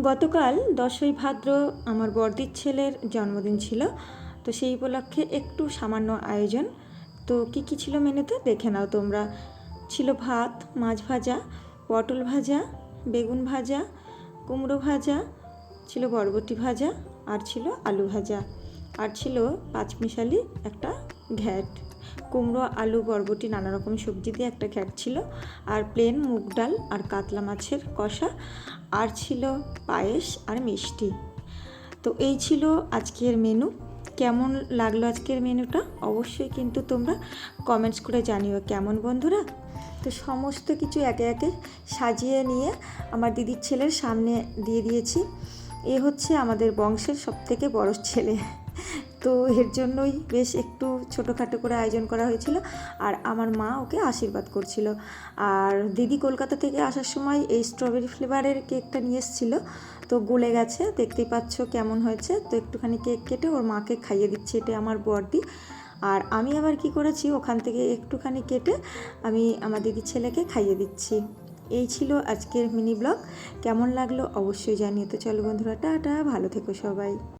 গতকাল দশই ভাদ্র আমার বর্দির ছেলের জন্মদিন ছিল, তো সেই উপলক্ষে একটু সামান্য আয়োজন। তো কী কী ছিল মেনুতে? দেখে নাও তোমরা। ছিল ভাত, মাছ ভাজা, পটল ভাজা, বেগুন ভাজা, কুমড়ো ভাজা, ছিল বরবটি ভাজা, আর ছিল আলু ভাজা, আর ছিল পাঁচমিশালি একটা ঘ্যাট। কুমড়ো, আলু, বরবটি, নানা রকম সবজি দিয়ে একটা ঘ্যাট ছিল। আর প্লেন মুগ ডাল আর কাতলা মাছের কষা। আর ছিল পায়েস আর মিষ্টি। তো এই ছিল আজকের মেনু কেমন লাগল আজকের মেনুটা অবশ্যই কিন্তু তোমরা কমেন্টস করে জানিও কেমন বন্ধুরা। তো সমস্ত কিছু একে একে সাজিয়ে নিয়ে আমার দিদির ছেলের সামনে দিয়ে দিয়েছি। এ হচ্ছে আমাদের বংশের সবথেকে বড় ছেলে। তো এর জন্যই বেশ একটু ছোটোখাটো করে আয়োজন করা হয়েছিল আর আমার মা ওকে আশীর্বাদ করছিল। আর দিদি কলকাতা থেকে আসার সময় এই স্ট্রবেরি ফ্লেভারের কেকটা নিয়ে এসেছিল। তো গলে গেছে, দেখতেই পাচ্ছ কেমন হয়েছে। তো একটুখানি কেক কেটে ওর মাকে খাইয়ে দিচ্ছি এটা আমার বর্দি আর আমি আবার কি করেছি, ওখান থেকে একটুখানি কেটে আমি আমার দিদির ছেলেকে খাইয়ে দিচ্ছি। এই ছিল আজকের মিনি ব্লগ কেমন লাগল অবশ্যই জানিয়ে তো চলো বন্ধুরা, টাটা। ভালো থেকো সবাই।